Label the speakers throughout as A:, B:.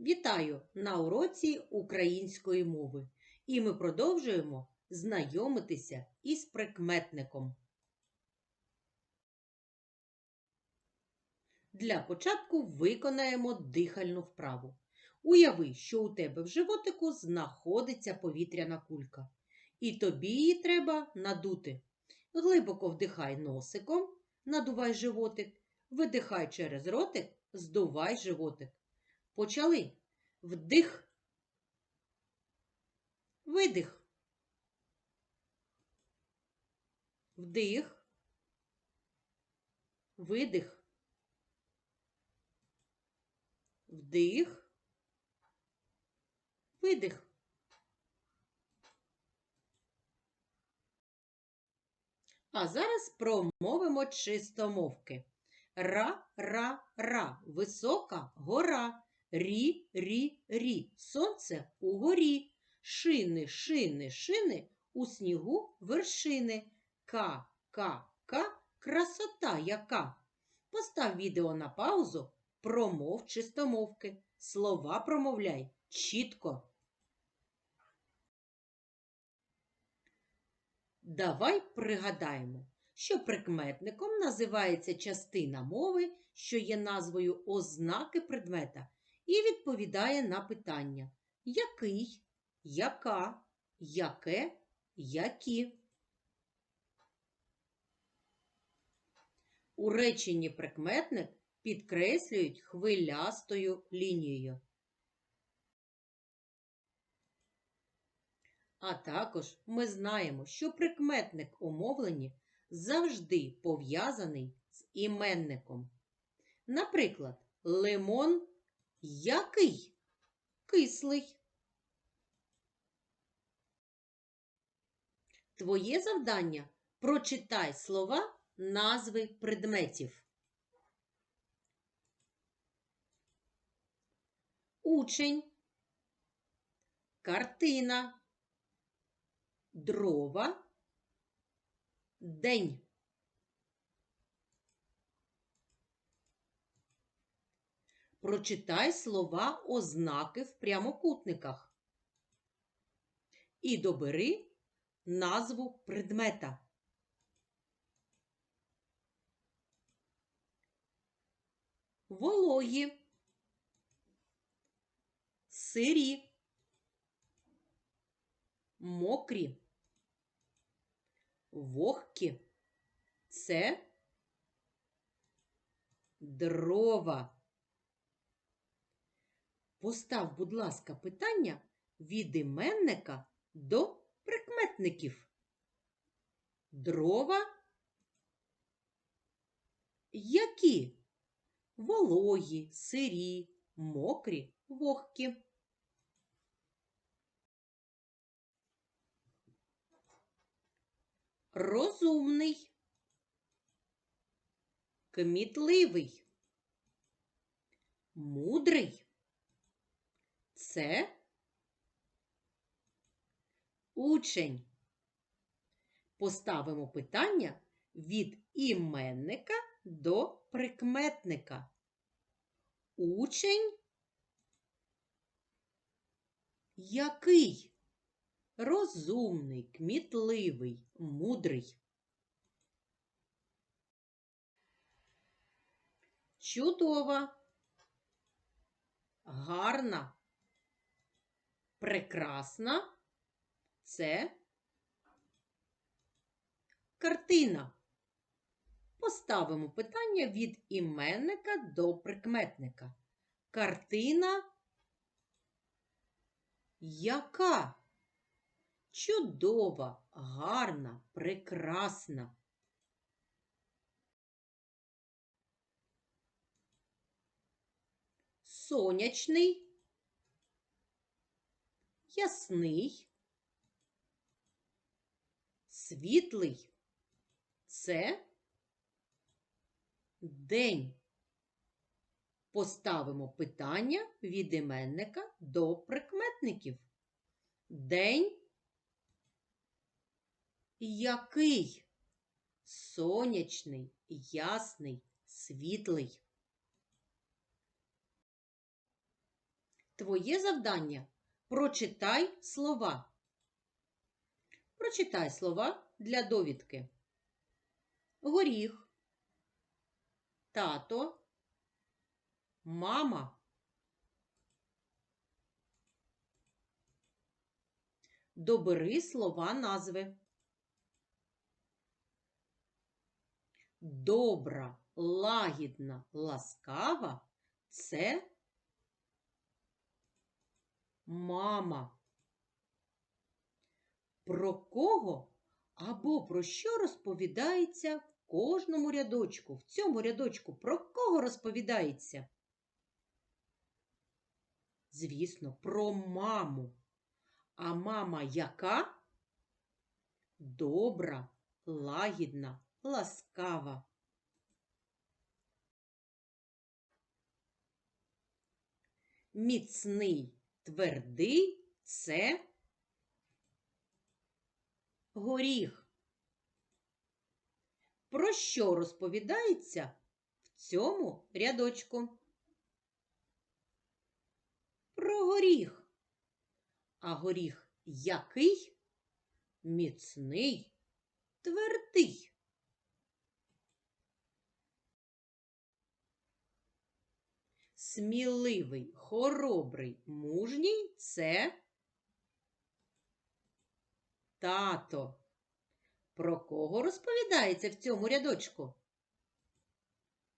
A: Вітаю на уроці української мови. І ми продовжуємо знайомитися із прикметником. Для початку виконаємо дихальну вправу. Уяви, що у тебе в животику знаходиться повітряна кулька. І тобі її треба надути. Глибоко вдихай носиком, надувай животик, видихай через ротик, здувай животик. Почали. Вдих. Видих. Вдих. Видих. Вдих. Видих. А зараз промовимо чистомовки. Ра-ра-ра, висока гора. Рі-рі-рі, сонце угорі. Шини, шини, шини, у снігу вершини. Ка-ка-ка, красота яка. Постав відео на паузу, промов чистомовки. Слова промовляй чітко. Давай пригадаємо, що прикметником називається частина мови, що є назвою ознаки предмета, і відповідає на питання який, яка, яке, які. У реченні прикметник підкреслюють хвилястою лінією. А також ми знаємо, що прикметник у мовленні завжди пов'язаний з іменником. Наприклад, лимон який? Кислий. Твоє завдання прочитай слова назви предметів. Учень, картина, дрова, день. Прочитай слова ознаки в прямокутниках. І добери назву предмета. Вологі, сирі, мокрі, вогкі. Це дрова. Постав, будь ласка, питання від іменника до прикметників. Дрова які? Вологі, сирі, мокрі, вогкі. Розумний, кмітливий, мудрий. Це учень. Поставимо питання від іменника до прикметника. Учень який? Розумний, кмітливий, мудрий. Чудова, гарна, прекрасна це картина. Поставимо питання від іменника до прикметника. Картина яка? Чудова, гарна, прекрасна. Сонячний, ясний, світлий це день. Поставимо питання від іменника до прикметників. День який? Сонячний, ясний, світлий. Твоє завдання прочитай слова. Прочитай слова для довідки. Горіх, тато, мама. Добери слова назви. Добра, лагідна, ласкава це мама. Про кого або про що розповідається в кожному рядочку? В цьому рядочку про кого розповідається? Звісно, про маму. А мама яка? Добра, лагідна, ласкава. Міцний, твердий це горіх. Про що розповідається в цьому рядочку? Про горіх. А горіх який? Міцний, твердий. Сміливий, хоробрий, мужній це тато. Про кого розповідається в цьому рядочку?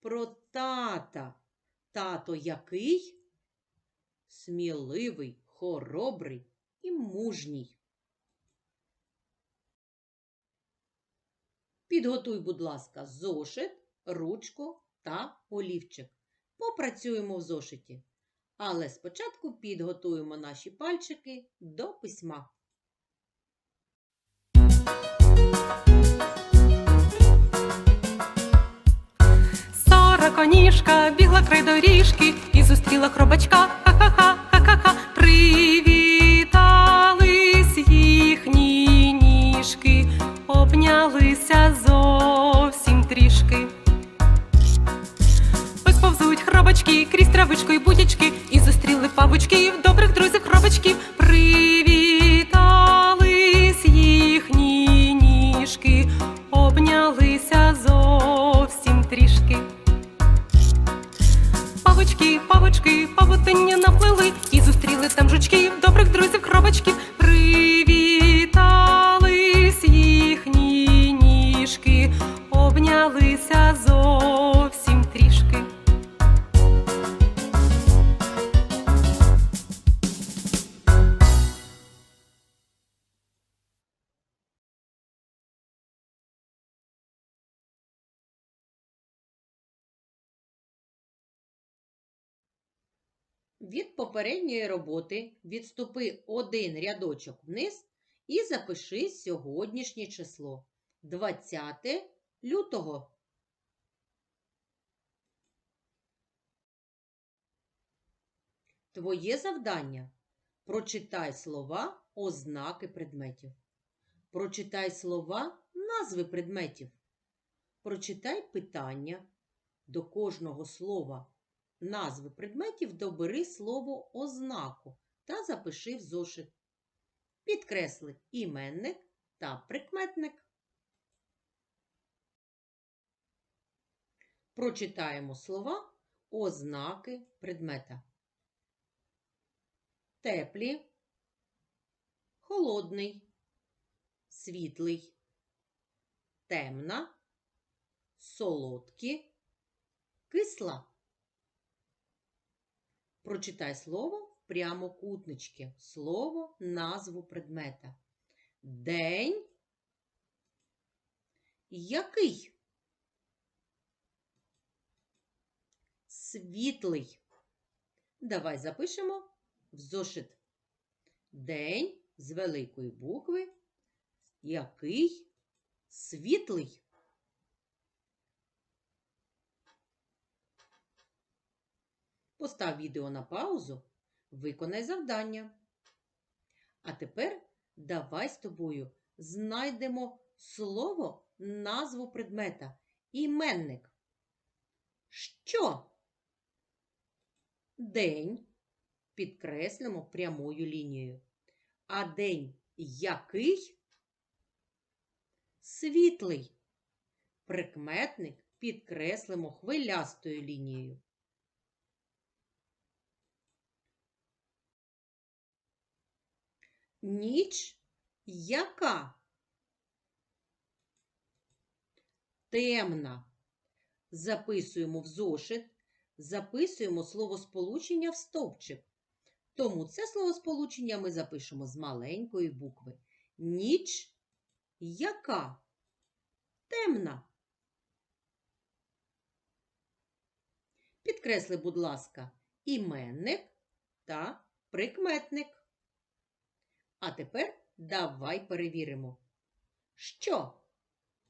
A: Про тата. Тато який? Сміливий, хоробрий і мужній. Підготуй, будь ласка, зошит, ручку та олівчик. Попрацюємо в зошиті. Але спочатку підготуємо наші пальчики до письма.
B: Сора коніжка бігла край доріжки і зустріла хробачка. Ха-ха-ха, ха-ха-ха. Привітались їхні ніжки, обнялися зовсім трішки. Хробачки крізь травичку й будячки, і зустріли павучків, добрих друзів хробачків. Привітались їхні ніжки, обнялися зовсім трішки. Павучки, павучки, павутиння наплели і зустріли там жучків, добрих друзів хробачків.
A: Від попередньої роботи відступи один рядочок вниз і запиши сьогоднішнє число 20 лютого. Твоє завдання прочитай слова ознаки предметів. Прочитай слова назви предметів. Прочитай питання до кожного слова назви предметів добери слово ознаку та запиши в зошит. Підкресли іменник та прикметник. Прочитаємо слова ознаки предмета. Теплі, холодний, світлий, темна, солодкі, кисла. Прочитай слово в прямокутнички, слово, назву предмета. День. Який? Світлий. Давай запишемо в зошит. День з великої букви. Який? Світлий. Постав відео на паузу, виконай завдання. А тепер давай з тобою знайдемо слово, назву предмета, іменник. Що? День, підкреслимо прямою лінією. А день який? Світлий. Прикметник підкреслимо хвилястою лінією. Ніч яка? Темна. Записуємо в зошит, записуємо словосполучення в стовпчик. Тому це словосполучення ми запишемо з маленької букви. Ніч яка? Темна. Підкресли, будь ласка, іменник та прикметник. А тепер давай перевіримо. Що?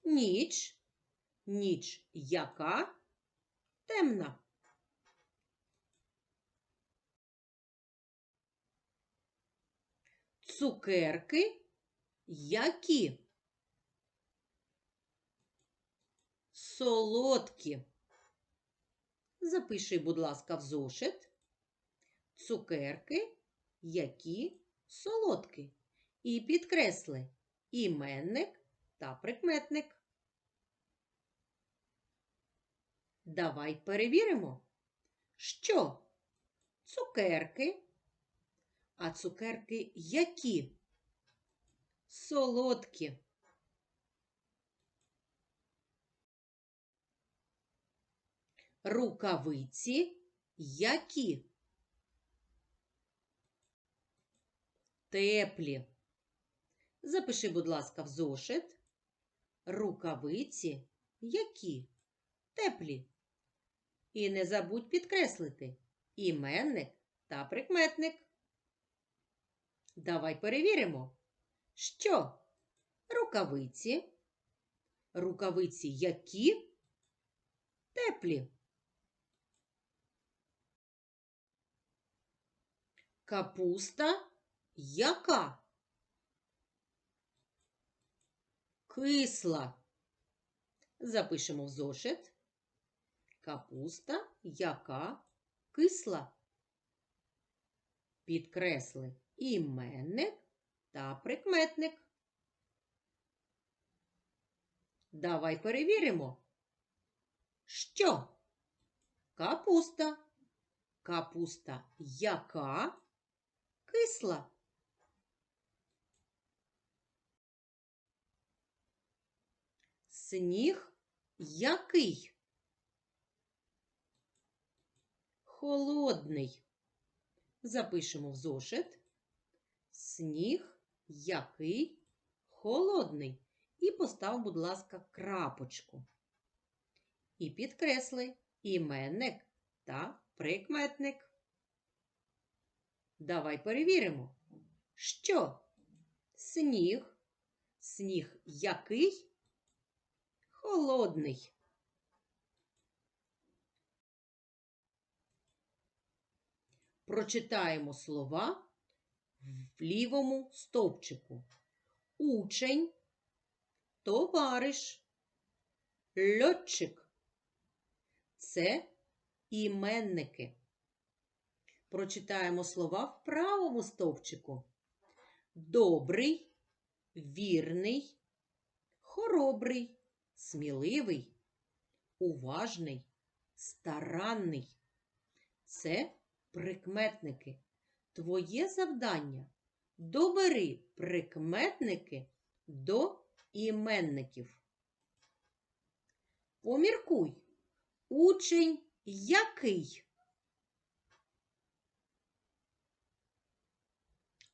A: Ніч. Ніч яка? Темна. Цукерки які? Солодкі. Запиши, будь ласка, в зошит. Цукерки, які солодкі. І підкресли іменник та прикметник. Давай перевіримо, що цукерки, а цукерки які? Солодкі. Рукавиці які? Теплі. Запиши, будь ласка, в зошит. Рукавиці які? Теплі. І не забудь підкреслити іменник та прикметник. Давай перевіримо, що рукавиці, рукавиці які теплі. Капуста яка? Кисла. Запишемо в зошит. Капуста яка кисла. Підкресли іменник та прикметник. Давай перевіримо. Що? Капуста. Капуста яка кисла. Сніг який? Холодний. Запишемо в зошит. Сніг який холодний. І постав, будь ласка, крапочку. І підкресли іменник та прикметник. Давай перевіримо, що сніг, сніг який холодний. Прочитаємо слова в лівому стовпчику. Учень, товариш, льотчик. Це іменники. Прочитаємо слова в правому стовпчику. Добрий, вірний, хоробрий, сміливий, уважний, старанний. Це прикметники. Твоє завдання добери прикметники до іменників. Поміркуй, учень який?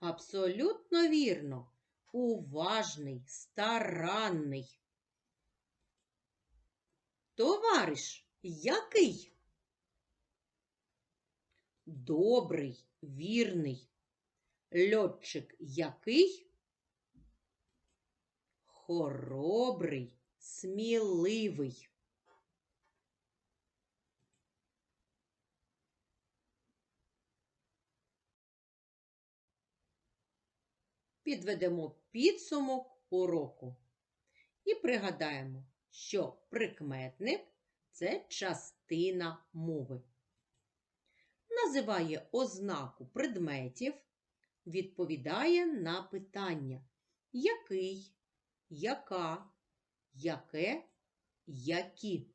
A: Абсолютно вірно. Уважний, старанний. Товариш який? Добрий, вірний. Льотчик який? Хоробрий, сміливий. Підведемо підсумок уроку і пригадаємо, що прикметник це частина мови. називає ознаку предметів, відповідає на питання який, яка, яке, які.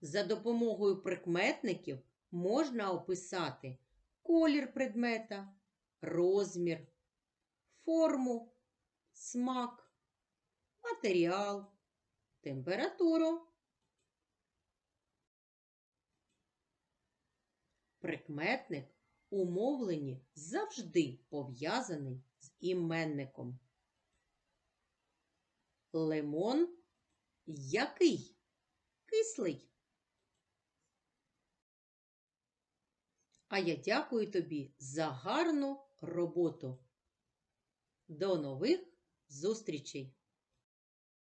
A: За допомогою прикметників можна описати колір предмета, розмір, форму, смак, матеріал, температуру. Прикметник у мовленні завжди пов'язаний з іменником. Лимон який? Кислий. А я дякую тобі за гарну роботу. До нових зустрічей!